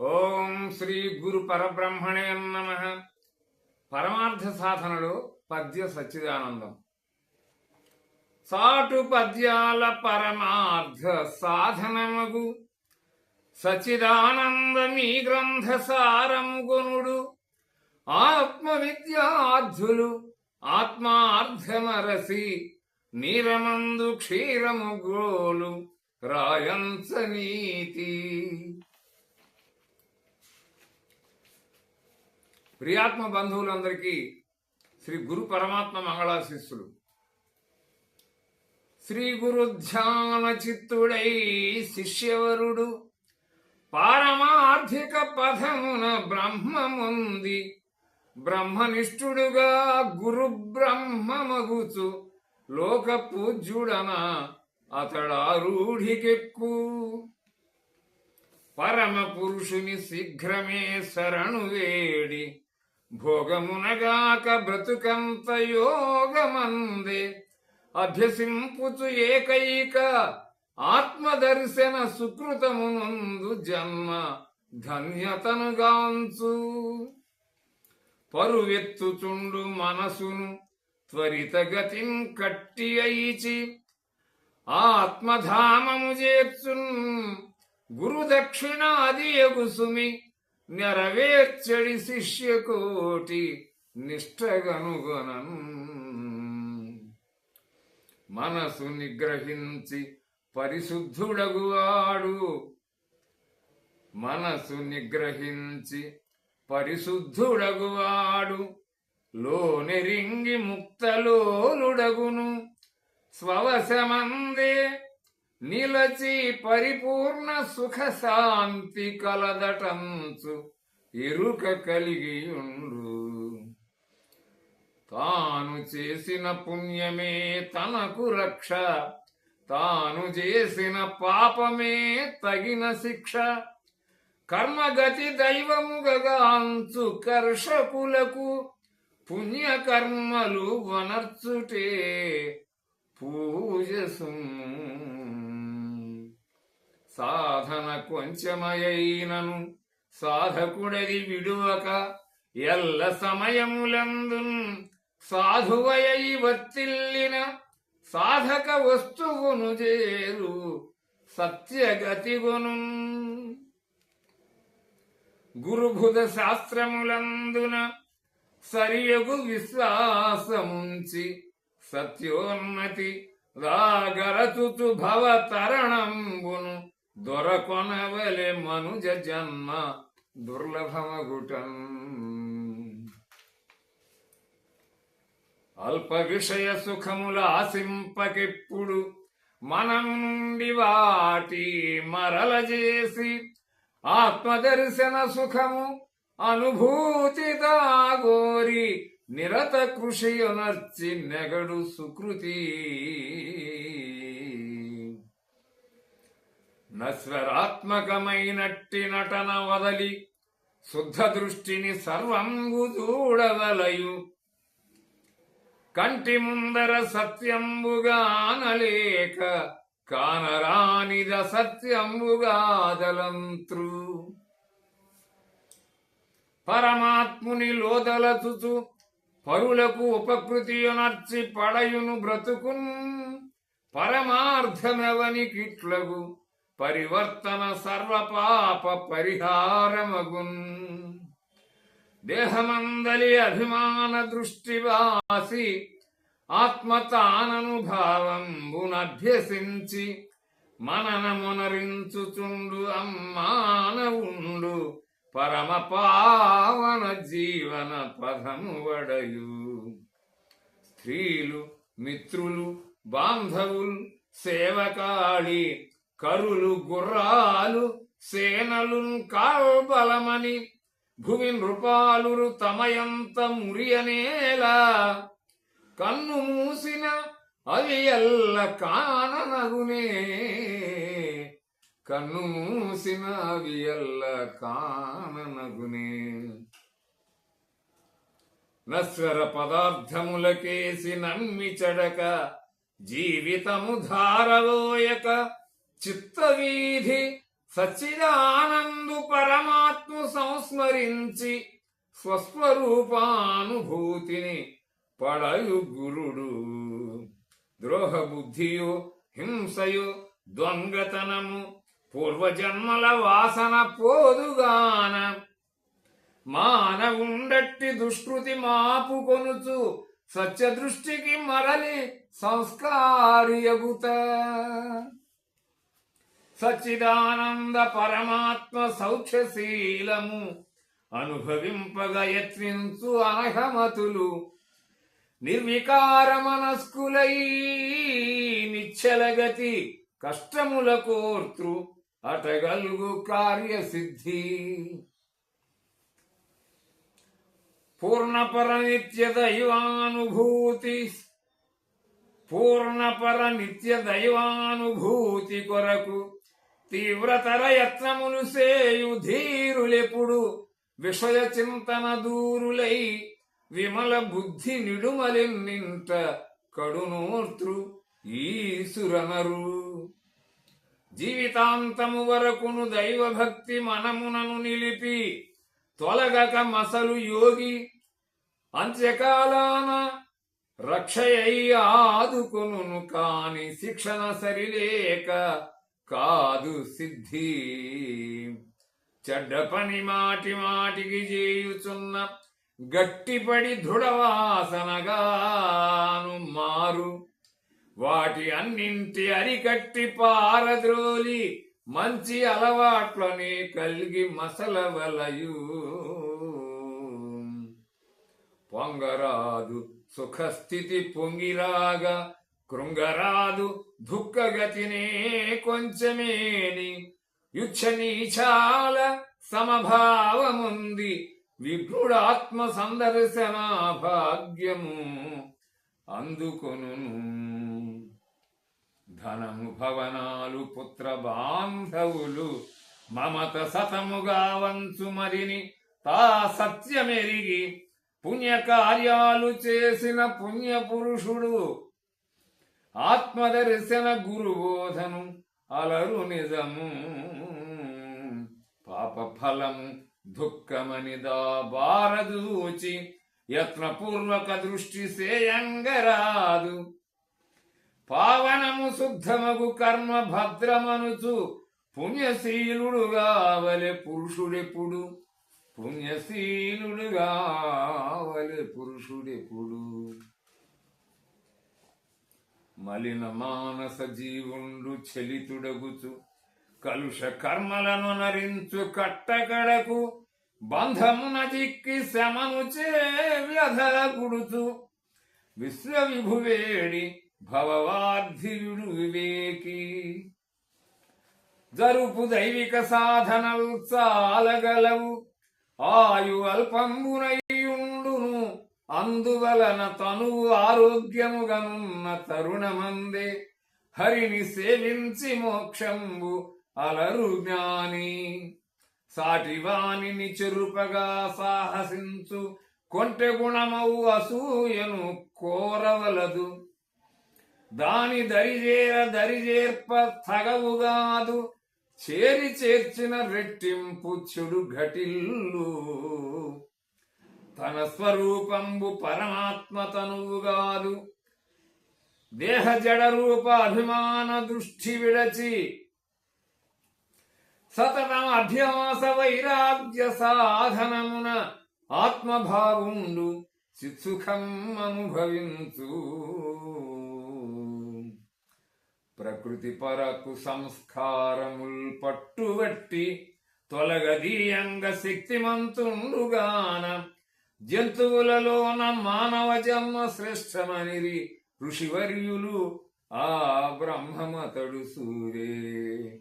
ఓం శ్రీ గురు పరబ్రహ్మణే నమ. పరమార్థ సాధనలో పద్య సచ్చిదానందం. సాటు పద్యాల పరమార్థ సాధనముగు. సచిదానందమీ గ్రంథ సారముగునుడు. ఆత్మ విద్యార్థులు ఆత్మార్థమరసి నీరమందు క్షీరము గోలు రాయంత నీతి. ప్రియాత్మ బంధువులందరికీ శ్రీ గురు పరమాత్మ మంగళాశిస్సులు. శ్రీ గురు ధ్యాన చిత్తుడై శిష్యవరుడు పారమార్థిక పథమున బ్రహ్మముంది. బ్రహ్మనిష్ఠుడుగా గురు బ్రహ్మమగుచు. లోక పూజ్యుడన అతడారూఢికెక్కు పరమ పురుషుని శీఘ్రమే శరణు వేడి. భోగమునగాక బ్రతుకంత యోగమందే. అభ్యసింపుచు ఏకైక ఆత్మదర్శన సుకృతమునందు జన్మ ధన్యతనుగాంచు. పరువెత్తుచుండు మనసును త్వరితగతిం కట్టి అయిచి ఆత్మధామము చేర్చున్ గురుదక్షిణ అది ఎగుసుమి నెరవేర్చడి శిష్యకోటి నిష్టగనుగొనన్ మనసు నిగ్రహించి పరిశుద్ధుడగువాడు మనసు నిగ్రహించి పరిశుద్ధుడగువాడు లోనెరింగి ముక్తలోలుడగును స్వవశమందే నిలచి పరిపూర్ణ సుఖ శాంతి కలదటంచు ఎరుక కలిగియుండు. తాను చేసిన పుణ్యమే తనకు రక్ష తాను చేసిన పాపమే తగిన శిక్ష. కర్మగతి దైవముగగాంచు కర్షకులకు పుణ్యకర్మలు వనర్చుటే పూజ సాధన కొంచెమయైనను సాధకుడది విడువక ఎల్ల సమయములందున్ సాధువయై వర్తిల్లిన సాధక వస్తువును చేరు సత్యగతిగొను. గురుభుద శాస్త్రములందున సరియగు విశ్వాసముంచి సత్యోన్నతి రాగరతుతు భవ తరణంబును దొరకొనవలె మనుజ జన్మ దుర్లభమగుటం. అల్ప విషయ సుఖముల ఆశింపకెప్పుడు మనం నుండి వాటి మరల చేసి ఆత్మదర్శన సుఖము అనుభూతి దాగోరి నిరత కృషియునర్చి నెగడు సుకృతి నశ్వరాత్మకమైనట్టి నటన వదలి శుద్ధ దృష్టిని సర్వంగు చూడవలయు కంటి ముందర సత్యంబుగానలేక కానరానిద సత్యంబుగాదలంత్రు పరమాత్ముని లోదలచుచు పరులకు ఉపకృతియునర్చి పడయును బ్రతుకున్. పరమార్థమెవని కిట్లగు పరివర్తన సర్వపాప పరిహారమగున్. దేహమందలి అభిమాన దృష్టివాసి ఆత్మతాననుభావంబునభ్యసించి మననమునరించుచుండు అమ్మానవుండు. పరమ పావన జీవన పదము వడయు. స్త్రీలు మిత్రులు బాంధవులు సేవకాళి కరులు గుర్రాలు సేనలు కాల్బలమని భువి నృపాలురు తమయంత మురియనేలా కన్ను మూసిన అవి ఎల్ల కాననగునే. కన్ను మూసిన అవి కాననగునే. నశ్వర పదార్థములకేసి నమ్మి చెడక జీవితము ధారలోయక చిత్తవీధి సచిదానందు పరమాత్ము సంస్మరించి స్వస్వరూపానుభూతిని పడయు గురుడు. ద్రోహబుద్ధియు హింసయు హింసయో పూర్వజన్మల వాసన పోదుగాన. మానవుండట్టి దుష్కృతి మాపుకొనుచు సత్య దృష్టికి మరలి సంస్కారియగుత. సచ్చిదానంద పరమాత్మ సౌఖ్యశీలము అనుభవింపగ యత్నించు అనహమతులు నిర్వికార మనస్కులై నిచ్చలగతి కష్టముల కోర్తృ అటగలుగు కార్యసిద్ధి పూర్ణపర నిత్య దైవానుభూతి పూర్ణపర నిత్య దైవానుభూతి కొరకు తీవ్రతర యత్నములు సేయు ధీరులెప్పుడు విషయ చింతన దూరులై విమల బుద్ధి నిడుమలెన్నింట కడునోర్తృ ఈసురనరు. జీవితాంతము వరకును దైవభక్తి మనమునను నిలిపి తొలగక మసలు యోగి అంత్యకాలాన రక్షయై ఆదుకొను కాని శిక్షణ సరిలేక కాదు సిద్ధి. చెడ్డ పని మాటి మాటికి చేయుచున్న గట్టిపడి దృఢవాసనగాను మారు. వాటి అన్నింటి అరికట్టి పారద్రోలి మంచి అలవాట్లని కలిగి మసలవలయు. పొంగరాదు సుఖస్థితి పొంగిరాగా కృంగరాదు దుఃఖగతినే కొంచెమేని. యుచ్చనీచాల సమభావముంది విభ్రుడాత్మ సందర్శన భాగ్యము. అందుకొను ధనము భవనాలు పుత్ర బాంధవులు మమత సతముగా వంచు మరిని తా సత్యమెరిగి పుణ్యకార్యాలు చేసిన పుణ్య పురుషుడు ఆత్మదర్శన గురుబోధను అలరు నిజము. పాప ఫలము దుఃఖమనిదా బారదూచి యత్నపూర్వక దృష్టి సేయంగరాదు. పావనము శుద్ధమగు కర్మ భద్రమనుచు పుణ్యశీలుడు కావలె పురుషుడెప్పుడు. పుణ్యశీలుడు కావలె పురుషుడెప్పుడు. మలిన మానస జీవుండు చలితుడగుచు కలుష కర్మలను నరించు కట్టకడకు బంధమున చిక్కి శమను చే వ్యధల గుడుచు విశ్వవిభువేడి భవవార్ధియుడు వివేకి. జరుపు దైవిక సాధనలు చాలగలవు. ఆయు అల్పంబునయుండును అందువలన తనువు ఆరోగ్యముగనున్న తరుణమందే. హరిని సేవించి మోక్షంబు అలరు జ్ఞాని. సాటివానిని చెరుపగా సాహసించు. కొంటె గుణమవు అసూయను కోరవలదు. దాని దరిజేర దరిజేర్ప తగవుగాదు చేరి చేర్చిన రెట్టింపు చెడు ఘటిల్లు. తన స్వరూపంబు పరమాత్మ తనువుగాదు దేహ జడ రూప అభిమాన దృష్టి విడచి సతతం అభ్యాస వైరాగ్య సాధనమున ఆత్మభావుండు చిత్సుఖం అనుభవించు. ప్రకృతి పరకు సంస్కారముల్ పట్టుబట్టి తొలగదీయంగ శక్తిమంతుండుగాన జంతువులలోన మానవ జన్మ శ్రేష్టమనిరి ఋషివర్యులు ఆ బ్రహ్మమతడు సూరే.